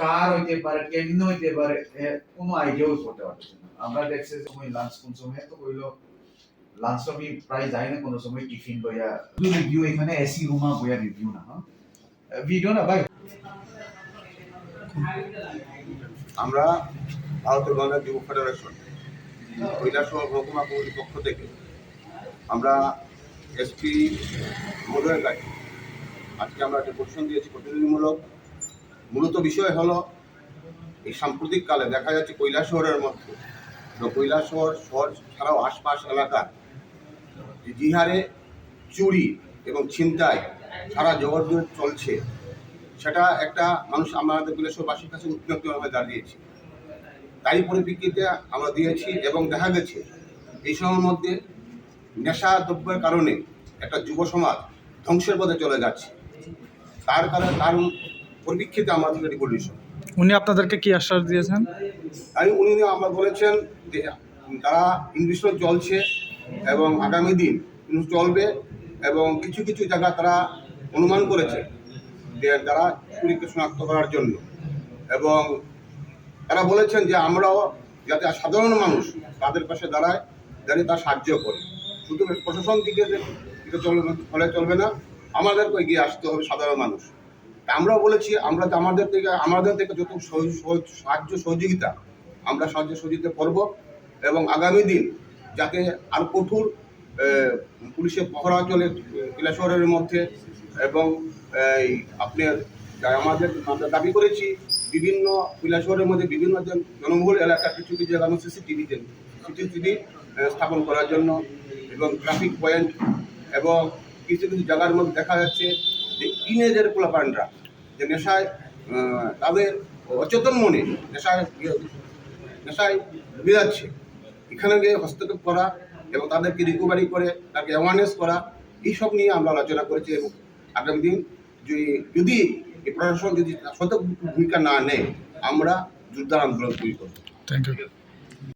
কার হইতে পারে কেমনে হইতে পারে কোনো আইডিয়াও করতে পারতেছে না। আমরা দেখছি সময় লাঞ্চ কোন সময়, তো কইলো লাঞ্চ আমি প্রায় যাই না কোনো সময় টিফিন বইয়া রিভিউ এখানে এসি রুমা বইয়া রিভিউ না হ্যাঁ। ভিডিও না, ভাই? আমরা ভারতীয় বাংলা যুব ফেডারেশন কৈলাসহর মহকুমা কমিটির পক্ষ থেকে আমরা এসপি মহোদয়ের কাছে আজকে আমরা কোশ্চেন দিয়েছি প্রতিনিধিমূলক। মূলত বিষয় হলো, এই সাম্প্রতিক কালে দেখা যাচ্ছে কৈলাস শহরের মধ্যে, তো কৈলাসহর শহর ছাড়াও আশপাশ এলাকার যে যে হারে চুরি এবং ছিনতাই সারা জগৎ জুড়ে চলছে, সেটা একটা মানুষ আমাদের কৈলাসবাসীর কাছে উত্তীর্ণ দাঁড়িয়েছে। তারই পরিপ্রেক্ষিতে আমরা দিয়েছি এবং দেখা গেছে, এই সময়ের মধ্যে নেশা দ্রব্যের কারণে একটা যুব সমাজ ধ্বংসের পথে চলে যাচ্ছে। তার কারণে, তার পরিপ্রেক্ষিতে আমাদের রেগুলেশন উনি আপনাদেরকে কি আশ্বাস দিয়েছেন? আমি উনি আমার বলেছেন যে তারা ইনভেস্টমেন্ট চলছে এবং আগামী দিন চলবে এবং কিছু কিছু জায়গা তারা অনুমান করেছে যে তারা চুরিকে শনাক্ত করার জন্য। এবং তারা বলেছেন যে আমরাও যাতে সাধারণ মানুষ তাদের পাশে দাঁড়ায় যাতে তার সাহায্য করে। শুধু প্রশাসন দিকে চলবে ফলে চলবে না আমাদেরকে এগিয়ে আসতে হবে সাধারণ মানুষ। আমরাও বলেছি, আমরা আমাদের থেকে আমাদের থেকে যত সহ- সহ- সাহায্য সহযোগিতা, আমরা সাহায্য সহযোগিতা করব এবং আগামী দিন যাতে আর কঠোর পুলিশের পহরা চলে কিলা শহরের মধ্যে এবং এই আপনার আমাদের আমরা দাবি করেছি, বিভিন্ন শহরের মধ্যে বিভিন্ন জন- জনবহুল এলাকা কিছু কিছু জায়গা সিসিটিভি সিসিটিভি স্থাপন করার জন্য এবং ট্রাফিক পয়েন্ট এবং কিছু কিছু জায়গার মধ্যে দেখা যাচ্ছে যে টিনেজের পোলাপানরা যে নেশায় তাদের অচেতন মনে নেশায় নেশায় ডুবে যাচ্ছে এখানে গিয়ে হস্তক্ষেপ করা এবং তাদেরকে রিকভারি করে তাকে অ্যাওয়ারনেস করা, এইসব নিয়ে আমরা আলোচনা করেছি এবং আগামী দিন যদি যদি এই প্রশাসন যদি সতর্ক ভূমিকা না নেয়, আমরা জোরদার আন্দোলন তৈরি করব। Thank you